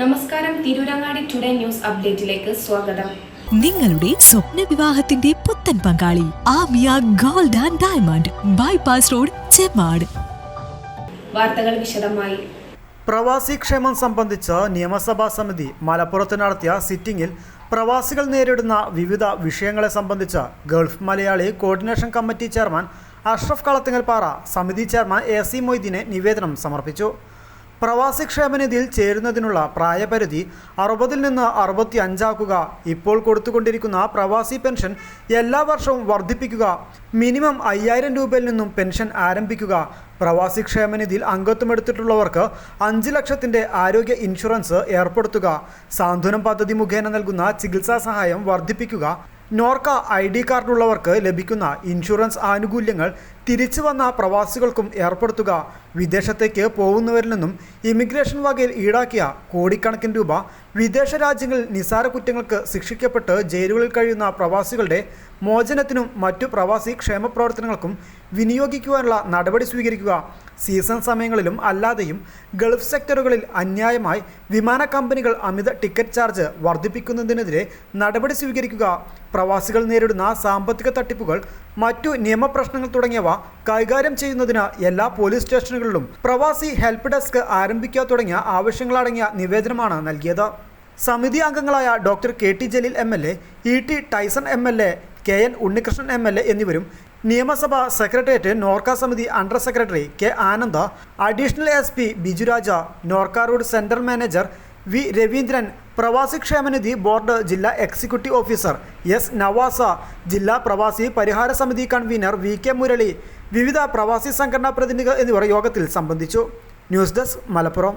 നമസ്കാരം Tirurangadi today news അപ്ഡേറ്റിലേക്ക് സ്വാഗതം. നിങ്ങളുടെ സ്വപ്ന വിവാഹത്തിന്റെ പുത്തൻ പങ്കാളി Amiya gold and diamond bypass road Chemmad. വാർത്തകൾ വിശദമായി. പ്രവാസി ക്ഷേമം സംബന്ധിച്ച് നിയമസഭാ സമിതി മലപ്പുറത്ത് നടത്തിയ സിറ്റിംഗിൽ പ്രവാസികൾ നേരിടുന്ന വിവിധ വിഷയങ്ങളെ സംബന്ധിച്ച് gulf Malayali coordination committee chairman Ashraf Kalathingalpara സമിതി ചെയർമാൻ എ സി മൊയ്തീന് നിവേദനം സമർപ്പിച്ചു. പ്രവാസി ക്ഷേമനിധിയിൽ ചേരുന്നതിനുള്ള പ്രായപരിധി അറുപതിൽ നിന്ന് അറുപത്തി അഞ്ചാക്കുക ഇപ്പോൾ കൊടുത്തുകൊണ്ടിരിക്കുന്ന പ്രവാസി പെൻഷൻ എല്ലാ വർഷവും വർദ്ധിപ്പിക്കുക. മിനിമം അയ്യായിരം രൂപയിൽ നിന്നും പെൻഷൻ ആരംഭിക്കുക. പ്രവാസി ക്ഷേമനിധിയിൽ അംഗത്വമെടുത്തിട്ടുള്ളവർക്ക് അഞ്ച് ലക്ഷത്തിന്റെ ആരോഗ്യ ഇൻഷുറൻസ് ഏർപ്പെടുത്തുക. സാന്ത്വനം പദ്ധതി മുഖേന നൽകുന്ന ചികിത്സാ സഹായം വർദ്ധിപ്പിക്കുക. നോർക്ക ഐ ഡി കാർഡുള്ളവർക്ക് ലഭിക്കുന്ന ഇൻഷുറൻസ് ആനുകൂല്യങ്ങൾ തിരിച്ചു വന്ന പ്രവാസികൾക്കും ഏർപ്പെടുത്തുക വിദേശത്തേക്ക് പോകുന്നവരിൽ നിന്നും ഇമിഗ്രേഷൻ വകയിൽ ഈടാക്കിയ കോടിക്കണക്കിന് രൂപ വിദേശ രാജ്യങ്ങളിൽ നിസാര കുറ്റങ്ങൾക്ക് ശിക്ഷിക്കപ്പെട്ട് ജയിലുകളിൽ കഴിയുന്ന പ്രവാസികളുടെ മോചനത്തിനും മറ്റു പ്രവാസി ക്ഷേമ പ്രവർത്തനങ്ങൾക്കും വിനിയോഗിക്കുവാനുള്ള നടപടി സ്വീകരിക്കുക. സീസൺ സമയങ്ങളിലും അല്ലാതെയും ഗൾഫ് സെക്ടറുകളിൽ അന്യായമായി വിമാന കമ്പനികൾ അമിത ടിക്കറ്റ് ചാർജ് വർദ്ധിപ്പിക്കുന്നതിനെതിരെ നടപടി സ്വീകരിക്കുക. പ്രവാസികൾ നേരിടുന്ന സാമ്പത്തിക തട്ടിപ്പുകൾ മറ്റു നിയമപ്രശ്നങ്ങൾ തുടങ്ങിയവ കൈകാര്യം ചെയ്യുന്നതിന് എല്ലാ പോലീസ് സ്റ്റേഷനുകളിലും പ്രവാസി ഹെൽപ്പ് ഡെസ്ക് ആരംഭിക്കുക തുടങ്ങിയ ആവശ്യങ്ങളടങ്ങിയ നിവേദനമാണ് നൽകിയത്. സമിതി അംഗങ്ങളായ doctor K T Jaleel M L A E T Tyson M L A K N Unnikrishnan M L A എന്നിവരും നിയമസഭാ സെക്രട്ടേറിയറ്റ് നോർക്ക സമിതി under secretary K Ananda additional S P Bijuraja Norka road central manager V Raveendran പ്രവാസി ക്ഷേമനിധി board ജില്ലാ executive officer S Nevasa ജില്ലാ പ്രവാസി പരിഹാര സമിതി കൺവീനർ വി കെ മുരളി വിവിധ പ്രവാസി സംഘടനാ പ്രതിനിധികൾ എന്നിവർ യോഗത്തിൽ സംബന്ധിച്ചു. News desk Malappuram.